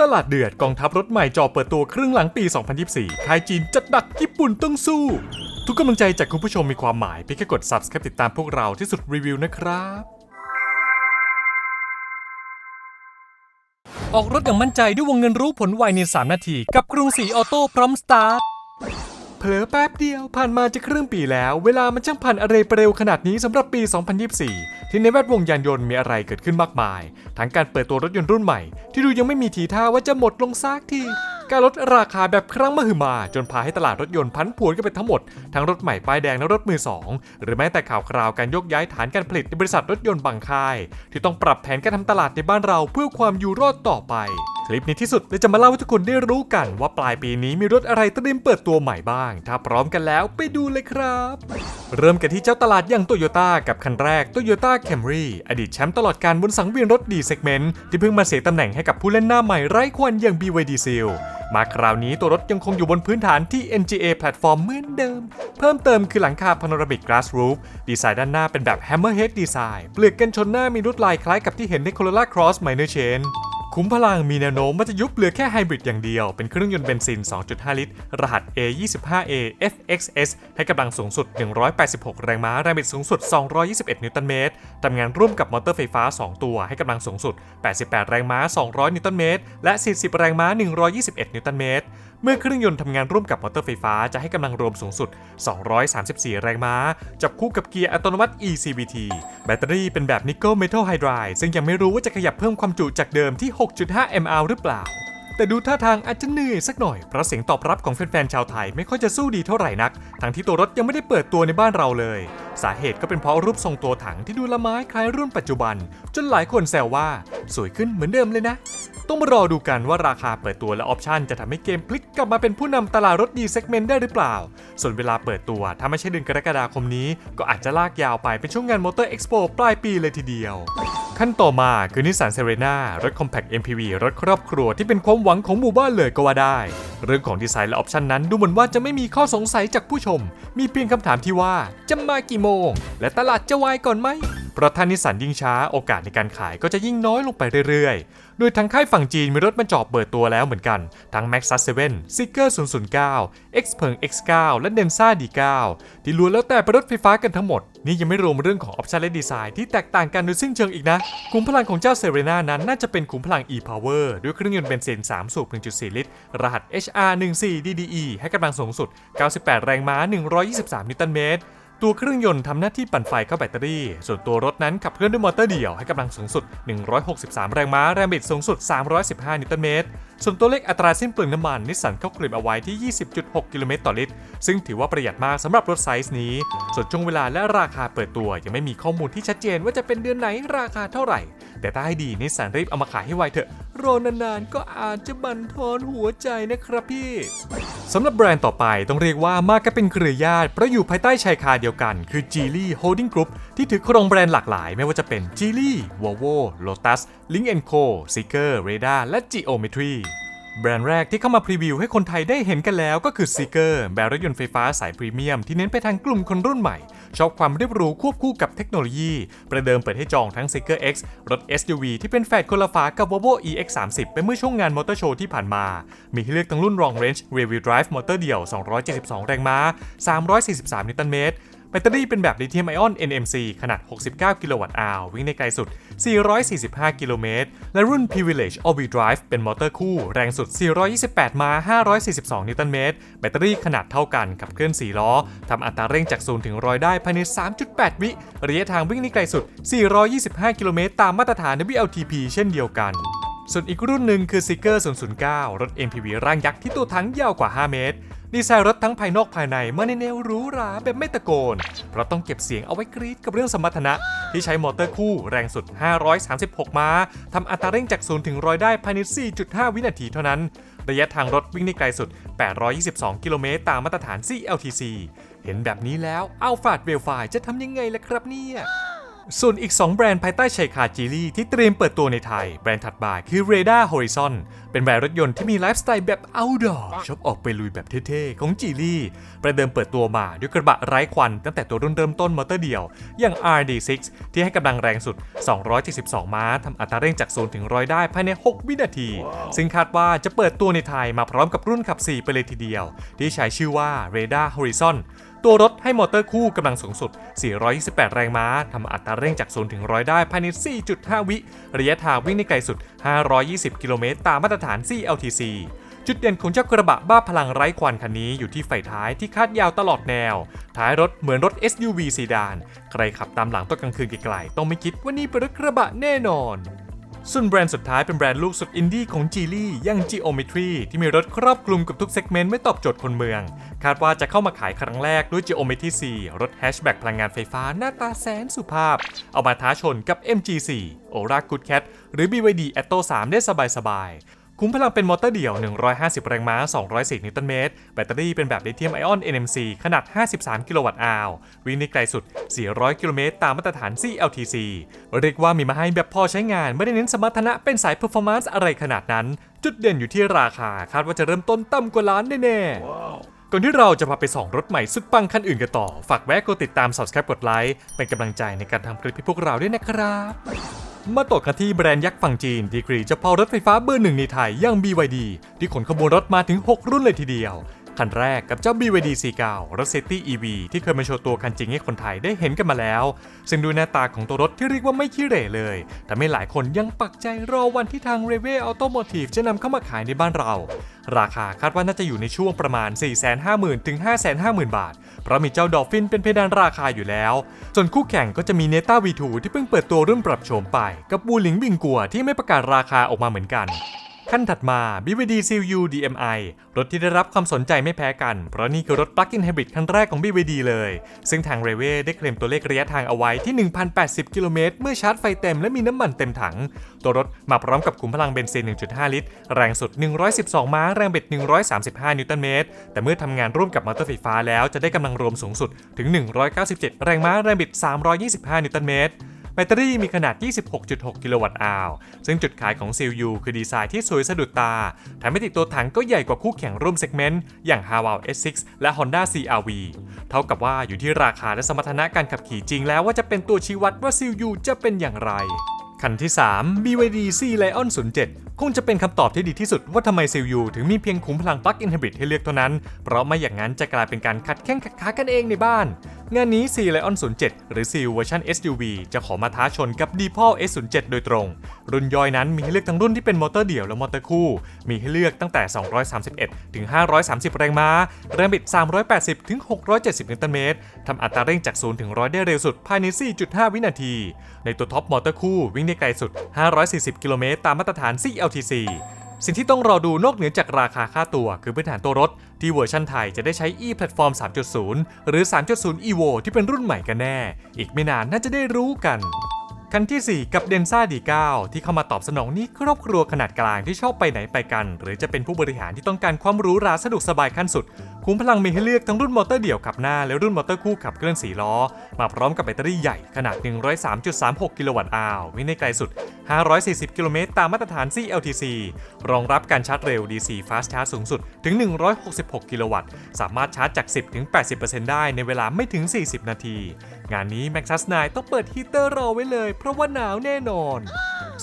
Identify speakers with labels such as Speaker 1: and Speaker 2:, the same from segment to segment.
Speaker 1: ตลาดเดือดกองทัพรถใหม่จอเปิดตัวครึ่งหลังปี 2024 ค่ายจีนจัดดักญี่ปุ่นต้องสู้ ทุกกำลังใจจากคุณผู้ชมมีความหมายเพียงแค่กด subscribe ติดตามพวกเราที่สุดรีวิวนะครับออกรถอย่างมั่นใจด้วยวงเงินรู้ผลไวใน 3 นาที กับกรุงศรีออโต้พร้อมสตาร์ทเผลอแป๊บเดียวผ่านมาจะครึ่งปีแล้ว เวลามันช่างผ่านอะไรไปเร็วขนาดนี้สำหรับปี 2024 ที่ในแวดวงยานยนต์มีอะไรเกิดขึ้นมากมาย ทั้งการเปิดตัวรถยนต์รุ่นใหม่ ที่ดูยังไม่มีทีท่าว่าจะหมดลงซากที การลดราคาแบบครั้งมหึมา จนพาให้ตลาดรถยนต์พันผวนกันไปทั้งหมด ทั้งรถใหม่ป้ายแดงและรถมือสองหรือแม้แต่ข่าวคราวการยกย้ายฐานการผลิตในบริษัทรถยนต์บางค่าย ที่ต้องปรับแผนการทำตลาดในบ้านเราเพื่อความอยู่รอดต่อไป คลิปนี้ที่สุดเลยจะมาเล่าให้ทุกคนได้รู้กันว่าปลายปีนี้มีรถอะไรเตรียมเปิดตัวใหม่บ้าง ถ้าพร้อมกันแล้วไปดูเลยครับ เริ่มกันที่เจ้าตลาดอย่างโตโยต้ากับคันแรก Toyota Camry อดีตแชมป์ตลอดการบนสังเวียนรถดีเซกเมนต์ที่เพิ่งมาเสียตำแหน่งให้กับผู้เล่นหน้าใหม่ไร้ควันอย่าง BYD Seal มาคราวนี้ตัวรถยังคงอยู่บนพื้นฐานที่ NGA แพลตฟอร์มเหมือนเดิม เพิ่มเติมคือหลังคาพาโนรามิกกราสรูฟดีไซน์ด้านหน้าเป็นแบบ Hammerhead Design เปลือกกันชนหน้ามีลวดลายคล้ายกับที่เห็นใน Corolla Cross Minor Chain คุ้มพลังมีแนวโน้มว่าจะยุบเหลือแค่ไฮบริดอย่างเดียว เป็นเครื่องยนต์เบนซิน 2.5 ลิตร รหัส A25A FXS ให้กำลังสูงสุด 186 แรงม้า แรงบิดสูงสุด 221 นิวตันเมตร ทำงานร่วมกับมอเตอร์ไฟฟ้า 2 ตัว ให้กำลังสูงสุด 88 แรงม้า 200 นิวตันเมตร และ 40 แรงม้า 121 นิวตันเมตรเมื่อเครื่องยนต์ทำงานร่วมกับมอเตอร์ไฟฟ้าจะให้กำลังรวมสูงสุด 234 แรงม้า จับคู่กับเกียร์อัตโนมัติ ECVT แบตเตอรี่เป็นแบบนิกเกิลเมทัลไฮดรายซึ่งยังไม่รู้ว่าจะขยับเพิ่มความจุจากเดิมที่ 6.5 mAh หรือเปล่า แต่ดูท่าทางอาจจะเหนื่อยสักหน่อย เพราะเสียงตอบรับของแฟนๆชาวไทยไม่ค่อยจะสู้ดีเท่าไหร่นัก ทั้งที่ตัวรถยังไม่ได้เปิดตัวในบ้านเราเลย สาเหตุก็เป็นเพราะรูปทรงตัวถังที่ดูละไม้คล้ายรุ่นปัจจุบัน จนหลายคนแซวว่าสวยขึ้นเหมือนเดิมเลยนะ ต้องมารอดูกันว่าราคาเปิดตัวและออปชันจะทำให้เกมพลิกกลับมาเป็นผู้นำตลาดรถดีเซกเมนต์ได้หรือเปล่า ส่วนเวลาเปิดตัวถ้าไม่ใช่เดือนกรกฎาคมนี้ ก็อาจจะลากยาวไปเป็นช่วงงานมอเตอร์เอ็กซ์โปปลายปีเลยทีเดียว ขั้นต่อมาคือนิสสันเซเรนารถ Compact MPV รถครอบครัวที่เป็นความหวังของหมู่บ้านเลยก็ว่าได้ เรื่องของดีไซน์และออปชันนั้นดูเหมือนว่าจะไม่มีข้อสงสัยจากผู้ชม มีเพียงคำถามที่ว่าจะมากี่โมง และตลาดจะวายก่อนไหมเพราะถ้านิสสันยิ่งช้าโอกาสในการขายก็จะยิ่งน้อยลงไปเรื่อยๆ โดยทางค่ายฝั่งจีนมีรถมาจอบเปิดตัวแล้วเหมือนกัน ทั้ง Maxus 7 Seeker 009 Xpeng X9 และ Denza D9 ที่ล้วนแล้วแต่เป็นรถไฟฟ้ากันทั้งหมด นี่ยังไม่รวมเรื่องของออปชันและดีไซน์ที่แตกต่างกันโดยสิ้นเชิงอีกนะขุมพลังของเจ้าเซเรนานั้นน่าจะเป็นขุมพลัง e-power ด้วยเครื่องยนต์เบนซิน3สูบ1.4 ลิตร รหัส HR14 DDE ให้กำลังสูงสุด 98 แรงม้า 123 นิวตันเมตร ตัวเครื่องยนต์ทำหน้าที่ปั่นไฟเข้าแบตเตอรี่ ส่วนตัวรถนั้นขับเคลื่อนด้วยมอเตอร์เดี่ยวให้กำลังสูงสุด 163 แรงม้า แรงบิดสูงสุด 315 นิวตันเมตร ส่วนตัวเลขอัตราสิ้นเปลืองน้ำมันนิสสันเข้ากลิ่มเอาไว้ที่ 20.6 กิโลเมตรต่อลิตร ซึ่งถือว่าประหยัดมากสำหรับรถไซส์นี้ ส่วนช่วงเวลาและราคาเปิดตัว ยังไม่มีข้อมูลที่ชัดเจนว่าจะเป็นเดือนไหนราคาเท่าไหร่ แต่ถ้าให้ดีนิสสันรีบเอามาขายให้ไวเถอะ รอนานๆก็อาจจะบั่นทอนหัวใจนะครับพี่สำหรับแบรนด์ต่อไปต้องเรียกว่ามากันเป็นเครือญาติเพราะอยู่ภายใต้ชายคาเดียวกัน คือ Geely Holding Group ที่ถือครองแบรนด์หลากหลาย ไม่ว่าจะเป็น Geely, Volvo, Lotus, Link Co, Seeker, Radar และ Geometry แบรนด์แรกที่เข้ามาพรีวิวให้คนไทยได้เห็นกันแล้วก็คือ Seeker แบรนด์รถยนต์ไฟฟ้าสายพรีเมียมที่เน้นไปทางกลุ่มคนรุ่นใหม่ ชอบความเรียบรู้ควบคู่กับเทคโนโลยี ประเดิมเปิดให้จองทั้ง Seeker X รถ SUV ที่เป็นแฝดคนละฝากับ Volvo EX30 ไปเมื่อช่วงงานมอเตอร์โชว์ที่ผ่านมา มีให้เลือกทั้งรุ่น Long Range Rear Wheel Drive มอเตอร์เดี่ยว 272 แรงม้า 343 นิวตันเมตร แบตเตอรี่เป็นแบบลิเธียมไอออน NMC ขนาด 69 กิโลวัตต์อาววิ่งในไกลสุด 445 กิโลเมตร และรุ่น Privilege All-Wheel Drive เป็นมอเตอร์คู่ แรงสุด 428 มา 542 นิวตันเมตร แบตเตอรี่ขนาดเท่ากัน ขับเคลื่อน 4 ล้อ ทำอัตราเร่งจาก0ถึง100ได้ภายใน 3.8 วิ ระยะทางวิ่งในไกลสุด 425 กิโลเมตร ตามมาตรฐาน WLTP เช่นเดียวกัน ส่วนอีกรุ่นหนึ่งคือ Seeker 009 รถ MPV ร่างยักษ์ที่ตัวถังยาวกว่า 5 เมตร ดีไซน์รถทั้งภายนอกภายในมาในแนวหรูหราแบบไม่ตะโกน เพราะต้องเก็บเสียงเอาไว้กรี๊ดกับเรื่องสมรรถนะ ที่ใช้มอเตอร์คู่แรงสุด 536 ม้าทำอัตราเร่งจาก0ถึง100ได้ภายใน 4.5 วินาทีเท่านั้น ระยะทางรถวิ่งได้ไกลสุด 822 กิโลเมตรตามมาตรฐาน CLTC เห็นแบบนี้แล้วอัลฟาดเวลไฟจะทำยังไงล่ะครับเนี่ย ส่วนอีก 2 แบรนด์ภายใต้ชายคาจีลี่ที่เตรียมเปิดตัวในไทย แบรนด์ถัดมาคือ r a d a r Horizon เป็นเป็นแบรนด์รถยนต์ที่มีไลฟ์สไตล์แบบ outdoor ชอบออกไปลุยแบบเท่ๆ ของจีลี่ประเดิมเปิดตัวมาด้วยกระบะไร้ควัน ตั้งแต่ตัวรุ่นเริ่มต้นมอเตอร์เดียว อย่าง RD6 ที่ให้กำลังแรงสุด 272 ม้าทำอัตราเร่งจาก0ถึง100 ได้ภายใน 6 วินาที ซึ่งคาดว่าจะเปิดตัวในไทยมาพร้อมกับรุ่นขับ 4 ไปเลยทีเดียว ที่ใช้ชื่อว่า Radar Horizon ตัวรถให้มอเตอร์คู่กำลังสูงสุด 428 แรงม้าทำอัตราเร่งจาก 0 ถึง 100 ได้ภายใน 4.5 วิ ระยะทางวิ่งได้ไกลสุด 520 กิโลเมตรตามมาตรฐาน CLTC จุดเด่นของเจ้ากระบะบ้าพลังไร้ควันคันนี้อยู่ที่ไฟท้ายที่คาดยาวตลอดแนว ท้ายรถเหมือนรถ SUV ซีดาน ใครขับตามหลังตอนกลางคืนไกลๆ ต้องไม่คิดว่านี่เป็นรถกระบะแน่นอน ส่วนแบรนด์สุดท้ายเป็นแบรนด์ลูกสุดอินดี้ของจีลี่ย่าง Geometry ที่มีรถครอบคลุมกับทุกเซกเมนต์ไม่ตอบโจทย์คนเมือง คาดว่าจะเข้ามาขายครั้งแรกด้วย Geometry 4 รถแฮชแบ็กพลังงานไฟฟ้าหน้าตาแสนสุภาพ เอามาท้าชนกับ MG4 Ora Good Cat หรือ BYD Atto 3 ได้สบายๆ คุ้มพลังเป็นมอเตอร์เดี่ยว 150 แรงม้า204นิวตันเมตร แบตเตอรี่เป็นแบบลิเธียมไอออน NMC ขนาด 53 กิโลวัตต์อาววิ่งได้ไกลสุด 400 กิโลเมตร ตามมาตรฐาน CLTC เรียกว่ามีมาให้แบบพอใช้งาน ไม่ได้เน้นสมรรถนะเป็นสาย performance อะไรขนาดนั้น จุดเด่นอยู่ที่ราคา คาดว่าจะเริ่มต้นต่ำกว่าล้านแน่ๆก่อนที่เราจะพาไปส่องรถใหม่สุดปังคันอื่นกันต่อ ฝากแวะกดติดตาม subscribe กดไลค์เป็นกำลังใจในการทำคลิปให้พวกเราด้วยนะครับ มาต่อกันที่แบรนด์ยักษ์ฝั่งจีน ดีกรีเจ้าพ่อรถไฟฟ้าเบอร์หนึ่งในไทยย่าง BYD ที่ขนขบวนรถมาถึง 6 รุ่นเลยทีเดียว คันแรกกับเจ้า BYD C9 รถ City EV ที่เคยมาโชว์ตัวคันจริงให้คนไทยได้เห็นกันมาแล้ว ซึ่งดูหน้าตาของตัวรถที่เรียกว่าไม่ขี้เหร่เลยทำให้หลายคนยังปักใจรอวันที่ทาง r e v e Automotive จะนำเข้ามาขายในบ้านเรา ราคาคาดว่าน่าจะอยู่ในช่วงประมาณ 450,000ถึง550,000 บาท เพราะมีเจ้าดอฟฟินเป็นเพดานราคาอยู่แล้ว ส่วนคู่แข่งก็จะมีเนต้า V2 ที่เพิ่งเปิดตัวรุ่นปรับโฉมไป กับบูหลิงบิงกัวที่ไม่ประกาศราคาออกมาเหมือนกัน ขั้นถัดมา BYD CU DMI รถที่ได้รับความสนใจไม่แพ้กัน เพราะนี่คือรถ Plug-in Hybrid คันแรกของ BYD เลย ซึ่งทาง r e v e ได้เคลมตัวเลขระยะทางเอาไว้ที่ 1,080 กิโลเมตร เมื่อชาร์จไฟเต็มและมีน้ำมันเต็มถัง ตัวรถมาพร้อมกับขุมพลังเบนซิน 1.5 ลิตร แรงสุด 112 ม้า แรงบิด135 นิวตันเมตร แต่เมื่อทำงานร่วมกับมอเตอร์ไฟฟ้าแล้วจะได้กำลังรวมสูงสุดถึง 197 แรงม้า แรงบิด 325 นิวตันเมตร แบตเตอรี่มีขนาด 26.6 กิโลวัตต์อาวซึ่งจุดขายของซีลยูคือดีไซน์ที่สวยสะดุดตาทำให้ติดตัวถังก็ใหญ่กว่าคู่แข่งร่วมเซกเมนต์ อย่าง h a w a l S6 และ Honda CR-V เท่ากับว่าอยู่ที่ราคาและสมรรถนะการขับขี่จริงแล้วว่าจะเป็นตัวชี้วัดว่าซีลยูจะเป็นอย่างไรคันที่ 3 BYD C Lion 07คงจะเป็นคำตอบที่ดีที่สุดว่าทำไม CLU ถึงมีเพียงขุมพลัง Plug-in Hybrid ให้เลือกเท่านั้น เพราะไม่อย่างนั้นจะกลายเป็นการขัดแข้งขัดขากันเองในบ้าน งานนี้ C Lion 07 หรือ C เวอร์ชัน SUV จะขอมาท้าชนกับ d e p a l S07 โดยตรง รุ่นย่อยนั้นมีให้เลือกทั้งรุ่นที่เป็นมอเตอร์เดี่ยวและมอเตอร์คู่ มีให้เลือกตั้งแต่ 231 ถึง 530 แรงม้า แรงบิด 380 ถึง 670 นิวตันเมตรทำอัตราเร่งจาก 0 ถึง 100 ได้เร็วสุดภายใน 4.5 วินาที ในตัวท็อปมอเตอร์คู่วิ่งได้ไกลสุด 540 กิโลเมตรตามมาตรฐาน LTC สิ่งที่ต้องรอดูนอกเหนือจากราคาค่าตัว คือพื้นฐานตัวรถ ที่เวอร์ชันไทยจะได้ใช้ e platform 3.0 หรือ 3.0 evo ที่เป็นรุ่นใหม่กันแน่ อีกไม่นานน่าจะได้รู้กันคันที่ 4 กับเดนซ่าดี9ที่เข้ามาตอบสนองนี้ครอบครัวขนาดกลางที่ชอบไปไหนไปกัน หรือจะเป็นผู้บริหารที่ต้องการความรู้ราสะดวกสบายขั้นสุด คุ้มพลังมีให้เลือกทั้งรุ่นมอเตอร์เดี่ยวขับหน้า และรุ่นมอเตอร์คู่ขับเคลื่อน4ล้อ มาพร้อมกับแบตเตอรี่ใหญ่ขนาด 103.36 กิโลวัตต์อาววิ่งได้ไกลสุด 540 กิโลเมตรตามมาตรฐาน CLTC รองรับการชาร์จเร็ว DC Fast Charge สูงสุดถึง 166 กิโลวัตต์ สามารถชาร์จจาก 10 ถึง 80%ได้ในเวลาไม่ถึง 40 นาที งานนี้ Maxus 9 ต้องเปิดฮีเตอร์รอไว้เลย เพราะว่าหนาวแน่นอน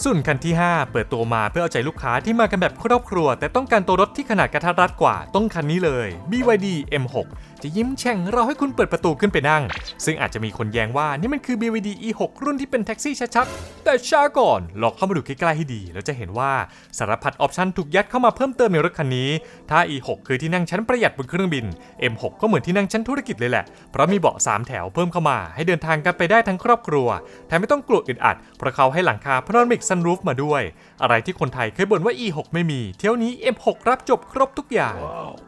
Speaker 1: ส่วนคันที่ 5 เปิดตัวมาเพื่อเอาใจลูกค้าที่มากันแบบครอบครัว แต่ต้องการตัวรถที่ขนาดกระทัดรัดกว่าต้องคันนี้เลย BYD M6 จะยิ้มแฉ่งเราให้คุณเปิดประตูขึ้นไปนั่ง ซึ่งอาจจะมีคนแย้งว่านี่มันคือ BYD E6 รุ่นที่เป็นแท็กซี่ชัดๆ แต่ช้าก่อน ลองเข้ามาดูใกล้ๆให้ดี แล้วจะเห็นว่าสารพัดออปชันถูกยัดเข้ามาเพิ่มเติมในรถคันนี้ ถ้า E6 คือที่นั่งชั้นประหยัดบนเครื่องบิน M6 ก็เหมือนที่นั่งชั้นธุรกิจเลยแหละ เพราะมีเบาะ3แถวเพิ่มเข้ามาให้เดินทางกันไปได้ทั้งครอบครัวแถมไม่ต้องกลัวอึดอัดเพราะเขาให้หลังคาพาโนรามิกซันรูฟมาด้วย อะไรที่คนไทยเคยบ่นว่า E6 ไม่มี เที่ยวนี้ M6 รับจบครบทุกอย่าง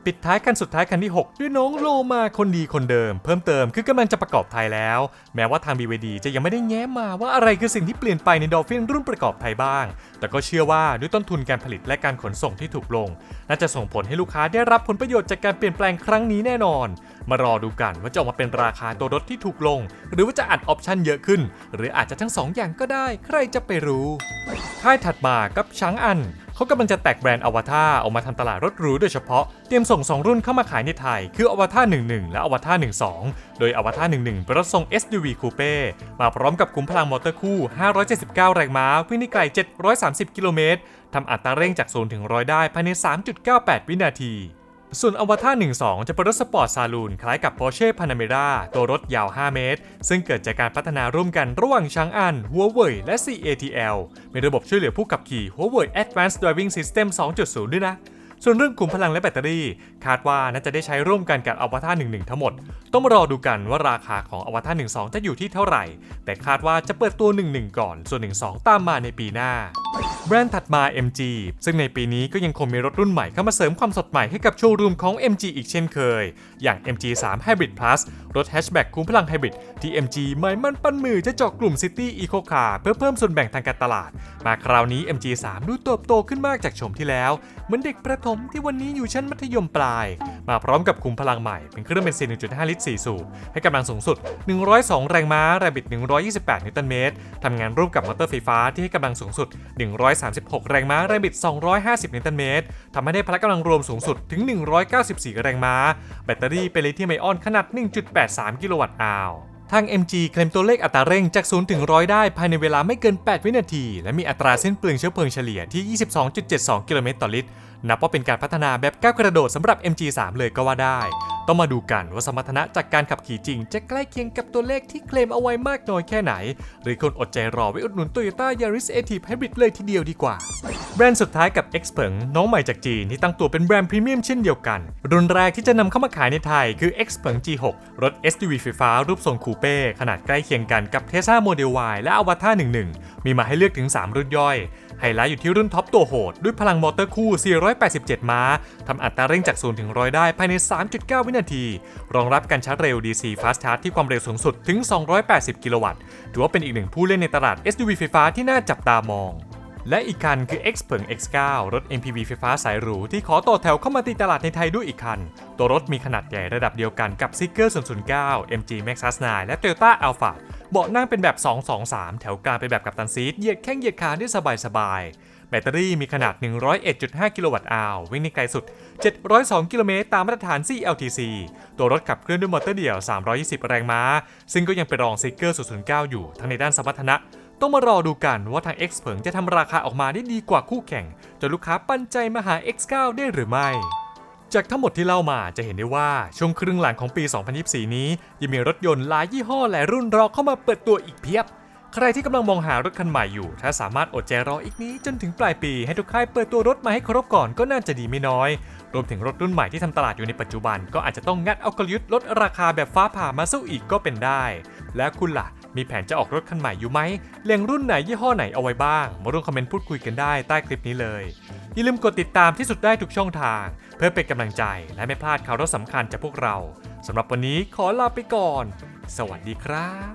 Speaker 1: ปิดท้ายกันสุดท้ายคันที่ 6 ด้วยน้องโลมาคนดีคนเดิม เพิ่มเติมคือกำลังจะประกอบไทยแล้ว แม้ว่าทาง BYD จะยังไม่ได้แง้มมาว่าอะไรคือสิ่งที่เปลี่ยนไปในดอลฟินรุ่นประกอบไทยบ้าง แต่ก็เชื่อว่าด้วยต้นทุนการผลิตและการขนส่งที่ถูกลง น่าจะส่งผลให้ลูกค้าได้รับผลประโยชน์จากการเปลี่ยนแปลงครั้งนี้แน่นอน มารอดูกันว่าจะออกมาเป็นราคาตัวรถที่ถูกลง หรือว่าจะอัดออปชันเยอะขึ้น หรืออาจจะทั้งสองอย่างก็ได้ ใครจะไปรู้ ค่ายถัดมากับช้างอัน เขากำลังจะแตกแบรนด์อวตารออกมาทำตลาดรถหรูโดยเฉพาะ เตรียมส่ง 2 รุ่นเข้ามาขายในไทย คืออวตาร11 และอวตาร12 โดยอวตาร11เป็นรถทรง SUV Coupe มาพร้อมกับขุมพลังมอเตอร์คู่ 579 แรงม้า วิ่งได้ไกล 730 กิโลเมตรทำอัตราเร่งจาก0ถึง100ได้ภายใน 3.98 วินาที ส่วนอวตาร12 จะเป็นรถสปอร์ตซาลูนคล้ายกับ Porsche Panamera ตัวรถยาว 5 เมตร ซึ่งเกิดจากการพัฒนาร่วมกันระหว่างชางอัน Huawei และ CATL มีระบบช่วยเหลือผู้ขับขี่ Huawei Advanced Driving System 2.0 ด้วยนะ ส่วนเรื่องขุมพลังและแบตเตอรี่ คาดว่าน่าจะได้ใช้ร่วมกันกับอวตาร 11 ทั้งหมด ต้องรอดูกันว่าราคาของอวตาร 12 จะอยู่ที่เท่าไหร่ แต่คาดว่าจะเปิดตัว 11 ก่อน ส่วน 12 ตามมาในปีหน้า แบรนด์ถัดมา MG ซึ่งในปีนี้ก็ยังคงมีรถรุ่นใหม่เข้ามาเสริมความสดใหม่ให้กับโชว์รูมของ MG อีกเช่นเคย อย่าง MG3 Hybrid Plus รถแฮชแบ็กคุ้มพลังไฮบริดที่ MG ไม่มั่นปั้นมือจะเจาะกลุ่ม City Eco Car เพื่อเพิ่มส่วนแบ่งทางการตลาด มาคราวนี้ MG3 ดูเติบโตขึ้นมากจากชมที่แล้วเหมือนเด็กประถมที่วันนี้อยู่ชั้นมัธยมปลาย มาพร้อมกับคุมพลังใหม่ เป็นเครื่องเบนซิน 1.5 ลิตร 4 สูบ ให้กำลังสูงสุด 102 แรงม้าแรงบิด 128 นิวตันเมตรทำงานร่วมกับมอเตอร์ไฟฟ้าที่ให้กำลังสูงสุด 136 แรงม้าแรงบิด 250 นิวตันเมตรทำให้ได้พละกำลังรวมสูงสุดถึง 194 แรงม้า แบตเตอรี่เป็นลิเธียมไอออนขนาด 1.83 กิโลวัตต์อาว ทาง MG เคลมตัวเลขอัตราเร่งจาก 0 ถึง 100 ได้ภายในเวลาไม่เกิน 8 วินาที และมีอัตราเส้นเปลืองเชื้อเพลิงเฉลี่ยที่ 22.72 กิโลเมตรต่อลิตร นับว่าเป็นการพัฒนาแบบก้าวกระโดดสำหรับ MG3 เลยก็ว่าได้ ต้องมาดูกันว่าสมรรถนะจากการขับขี่จริง จะใกล้เคียงกับตัวเลขที่เคลมเอาไว้มากน้อยแค่ไหน หรือคนอดใจรอไว้อุดหนุน Toyota Yaris Active Hybrid เลยทีเดียวดีกว่า แบรนด์สุดท้ายกับ X เผิงน้องใหม่จากจีนที่ตั้งตัวเป็นแบรนด์พรีเมียมเช่นเดียวกัน รุ่นแรกที่จะนำเข้ามาขายในไทยคือ X เผิง G6 รถ SUV ไฟฟ้ารูปทรงคูเป้ขนาดใกล้เคียงกันกับ Tesla Model Y และ Avata 11 มีมาให้เลือกถึง 3 รุ่นย่อย ไฮไลท์อยู่ที่รุ่นท็อปตัวโหด ด้วยพลังมอเตอร์คู่ 487 ม้า ทำอัตราเร่งจาก 0 ถึง 100 ได้ภายใน 3.9 วินาที รองรับการชาร์จเร็ว DC Fast Charge ที่ความเร็วสูงสุดถึง 280 กิโลวัตต์ ถือว่าเป็นอีกหนึ่งผู้เล่นในตลาด SUV ไฟฟ้าที่น่าจับตามอง และอีกคันคือ X เผิง X9 รถ MPV ไฟฟ้าสายหรูที่ขอต่อแถวเข้ามาตีตลาดในไทยด้วยอีกคัน ตัวรถมีขนาดใหญ่ระดับเดียวกันกับ s e e k e r 009 MG Maxus 9และ Toyota Alphard เบาะนั่งเป็นแบบ 223 แถวกลางเป็นแบบกัปตันซีทเหยียดแข้งเหยียดขาได้สบายๆ แบตเตอรี่มีขนาด 101.5 กิโลวัตต์อาววิ่งในไกลสุด 702 กิโลเมตรตามมาตรฐาน CLTC ตัวรถขับเคลื่อนด้วยมอเตอร์เดี่ยว 320 แรงม้า ซึ่งก็ยังเป็นรอง s e e k e r 009 อยู่ทั้งในด้านสมรรถนะ ต้องมารอดูกันว่าทาง X เผิงจะทำราคาออกมาได้ดีกว่าคู่แข่ง จนลูกค้าปันใจมาหา X9 ได้หรือไม่ จากทั้งหมดที่เล่ามาจะเห็นได้ว่า ช่วงครึ่งหลังของปี 2024 นี้ยังมีรถยนต์หลายยี่ห้อหลายรุ่นรอเข้ามาเปิดตัวอีกเพียบ ใครที่กำลังมองหารถคันใหม่อยู่ ถ้าสามารถอดใจรออีกนี้จนถึงปลายปีให้ทุกค่ายเปิดตัวรถมาให้ครบก่อนก็น่าจะดีไม่น้อย รวมถึงรถรุ่นใหม่ที่ทำตลาดอยู่ในปัจจุบัน ก็อาจจะต้องงัดเอากลยุทธ์ลดราคาแบบฟ้าผ่ามาสู้อีกก็เป็นได้ แล้วคุณล่ะ มีแผนจะออกรถคันใหม่อยู่ไหมเลียงรุ่นไหนยี่ห้อไหนเอาไว้บ้าง มาร่วมคอมเมนต์พูดคุยกันได้ใต้คลิปนี้เลย อย่าลืมกดติดตามที่สุดได้ทุกช่องทาง เพื่อเป็นกำลังใจและไม่พลาดข่าวสำคัญจากพวกเราสำหรับวันนี้ขอลาไปก่อน สวัสดีครับ